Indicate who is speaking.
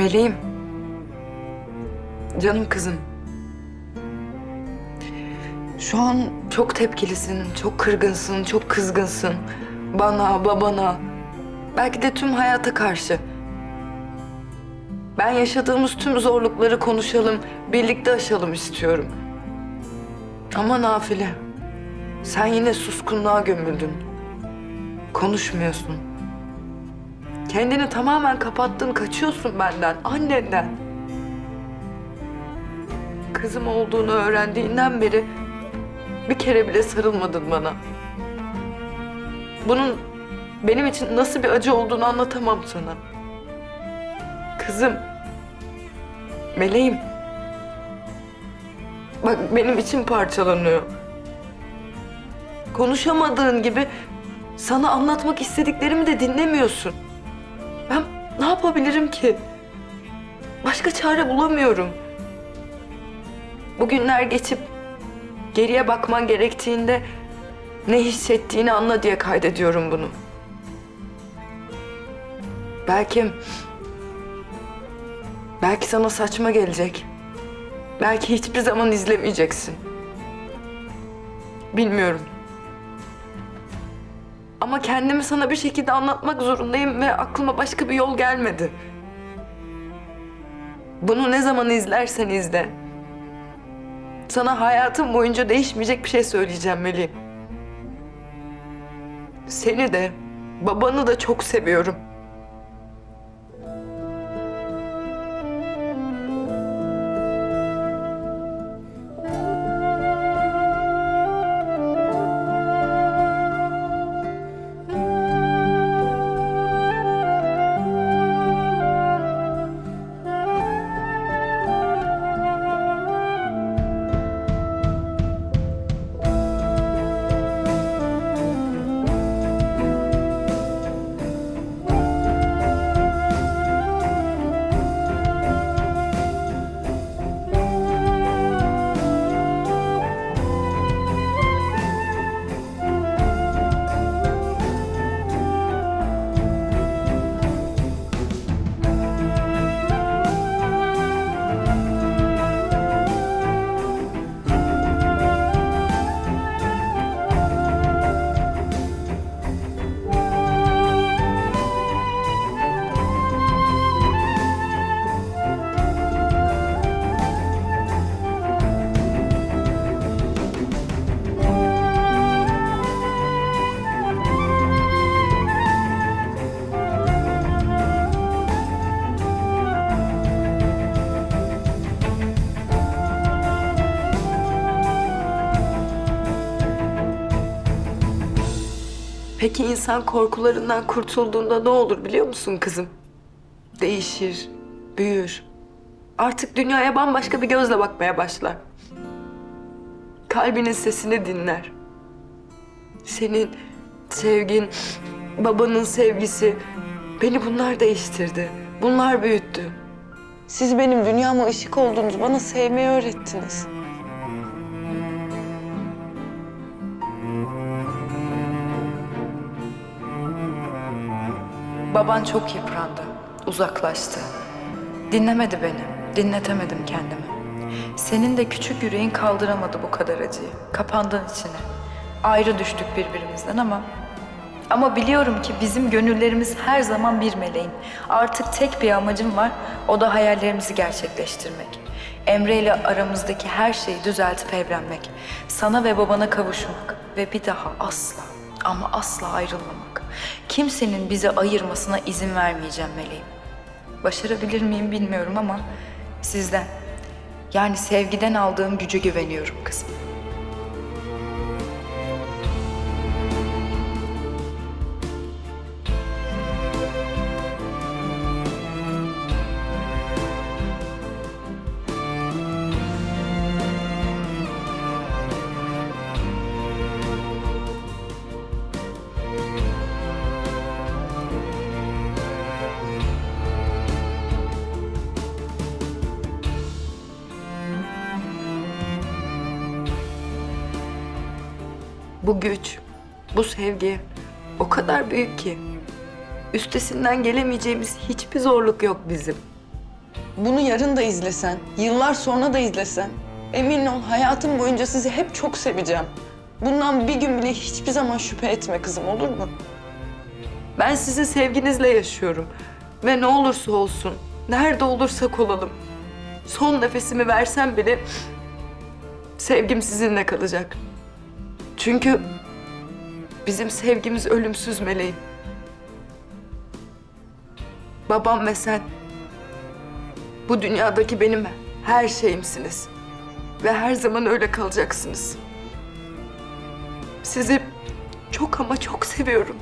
Speaker 1: Meleğim. Canım kızım. Şu an çok tepkilisin, çok kırgınsın, çok kızgınsın. Bana, babana, belki de tüm hayata karşı. Ben yaşadığımız tüm zorlukları konuşalım, birlikte aşalım istiyorum. Ama nafile. Sen yine suskunluğa gömüldün. Konuşmuyorsun. Kendini tamamen kapattın, kaçıyorsun benden, annenden. Kızım olduğunu öğrendiğinden beri bir kere bile sarılmadın bana. Bunun benim için nasıl bir acı olduğunu anlatamam sana. Kızım, meleğim. Bak benim içim parçalanıyor. Konuşamadığın gibi sana anlatmak istediklerimi de dinlemiyorsun. Ben ne yapabilirim ki? Başka çare bulamıyorum. Bugünler geçip geriye bakman gerektiğinde ne hissettiğini anla diye kaydediyorum bunu. Belki belki sana saçma gelecek. Belki hiçbir zaman izlemeyeceksin. Bilmiyorum. Ama kendimi sana bir şekilde anlatmak zorundayım ve aklıma başka bir yol gelmedi. Bunu ne zaman izlersen izle. Sana hayatım boyunca değişmeyecek bir şey söyleyeceğim Melih. Seni de, babanı da çok seviyorum. Peki insan korkularından kurtulduğunda ne olur biliyor musun kızım? Değişir, büyür. Artık dünyaya bambaşka bir gözle bakmaya başlar. Kalbinin sesini dinler. Senin sevgin, babanın sevgisi beni bunlar değiştirdi. Bunlar büyüttü. Siz benim dünyama ışık oldunuz, bana sevmeyi öğrettiniz. Baban çok yıprandı, uzaklaştı. Dinlemedi beni, dinletemedim kendimi. Senin de küçük yüreğin kaldıramadı bu kadar acıyı. Kapandın içine. Ayrı düştük birbirimizden ama... Ama biliyorum ki bizim gönüllerimiz her zaman bir meleğin. Artık tek bir amacım var, o da hayallerimizi gerçekleştirmek. Emre ile aramızdaki her şeyi düzeltip evlenmek. Sana ve babana kavuşmak ve bir daha asla ama asla ayrılmamak. Kimsenin bizi ayırmasına izin vermeyeceğim meleğim. Başarabilir miyim bilmiyorum ama sizden yani sevgiden aldığım gücü güveniyorum kızım. Bu güç, bu sevgi o kadar büyük ki üstesinden gelemeyeceğimiz hiçbir zorluk yok bizim.
Speaker 2: Bunu yarın da izlesen, yıllar sonra da izlesen, emin ol hayatım boyunca sizi hep çok seveceğim. Bundan bir gün bile hiçbir zaman şüphe etme kızım olur mu?
Speaker 1: Ben sizin sevginizle yaşıyorum. Ve ne olursa olsun, nerede olursak olalım. Son nefesimi versem bile sevgim sizinle kalacak. Çünkü bizim sevgimiz ölümsüz meleğim. Babam ve sen bu dünyadaki benim her şeyimsiniz. Ve her zaman öyle kalacaksınız. Sizi çok ama çok seviyorum.